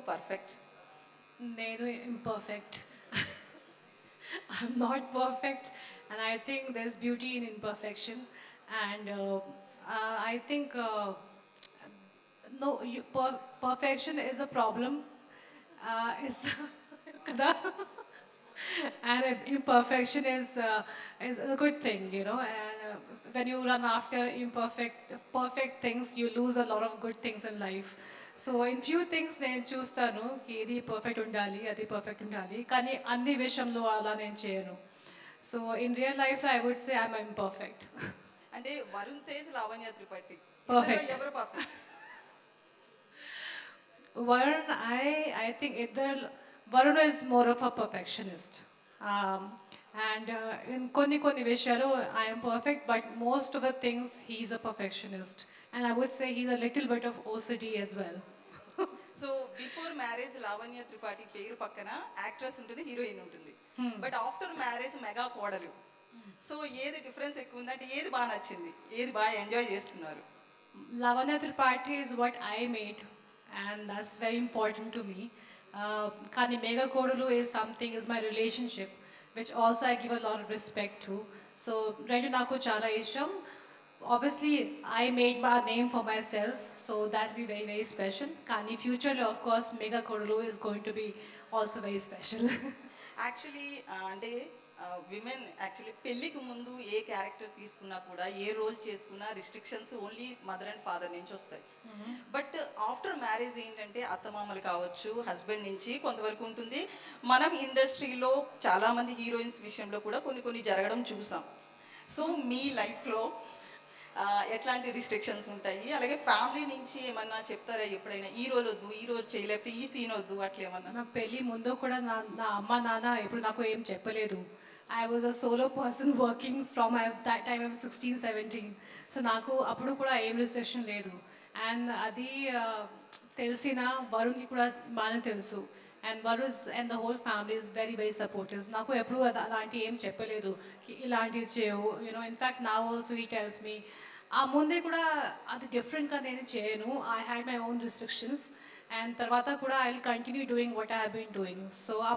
Perfect నేను imperfect. I'm not perfect, and I think there's beauty in imperfection. And uh, uh, I think uh, no, you, per- perfection is a problem. Uh, is kada? and imperfection is uh, is a good thing, you know. And uh, when you run after imperfect, perfect things, you lose a lot of good things in life. So in few things నేను చూస్తాను ఇది perfect ఉండాలి అది perfect ఉండాలి. కానీ అన్ని విషయంలో అలా నేను చేయను. So in real life I would say I'm imperfect అంటే Varun Tej Lavanya Tripathi. Perfect Varun, I, I think either Varun is more of a perfectionist. And కొన్ని కొన్ని విషయాలు I'm perfect but most of the things he's a perfectionist and I would say he's a little bit of OCD as well so before marriage Lavanya Tripathi పేరు పక్కన actress ఉంటుంది heroine ఉంటుంది. But after marriage mega కోడలు. So ఏది difference ఎక్కువ ఉందంటే ఏది బాగా నచ్చింది ఏది బాగా ఎంజాయ్ చేస్తున్నారు? Lavanya Tripathi is what I made and that's very important to me కానీ మెగా కోడలు is something is my relationship which also I give a lot of respect to. So Rendu Nako Chala Isham, obviously I made my name for myself, so that'll be very, very special. Kani future, of course, Mega Kodalo is going to be also very special. Actually, uh, women actually పెళ్ళికి ముందు ఏ character తీసుకున్నా కూడా ఏ role చేసుకున్నా restrictions only mother and father నుంచి వస్తాయి. But after marriage ఏంటంటే అత్తమామలు కావచ్చు హస్బెండ్ నుంచి కొంతవరకు ఉంటుంది. మనం ఇండస్ట్రీలో చాలామంది హీరోయిన్స్ విషయంలో కూడా కొన్ని కొన్ని జరగడం చూసాం. సో మీ లైఫ్లో ఎట్లాంటి రిస్ట్రిక్షన్స్ ఉంటాయి? అలాగే ఫ్యామిలీ నుంచి ఏమన్నా చెప్తారా ఎప్పుడైనా? ఈ రోజు వద్దు ఈ రోజు చేయలేకపోతే ఈ సీన్ వద్దు అట్లా ఏమన్నా? నా పెళ్ళి ముందు కూడా నా నా అమ్మ నాన్న ఎప్పుడు నాకు ఏం చెప్పలేదు. I was a solo person working from that time I'm sixteen seventeen so నాకు అప్పుడు కూడా ఏం రిస్ట్రిక్షన్ లేదు. అండ్ అది తెలిసిన వరుణ్కి కూడా బాగానే తెలుసు. And Varun and the whole family is very very supportives నాకు ఎప్పుడు అలాంటివి అలాంటి ఏం చెప్పలేదు. ఇలాంటివి చేయవు యూనో ఇన్ఫ్యాక్ట్ నా ఆల్సో హీ టెల్స్ మీ ఆ ముందే కూడా అది డిఫరెంట్గా నేను చేయను. I have my own restrictions and తర్వాత కూడా I will continue doing what I have been doing so ఆ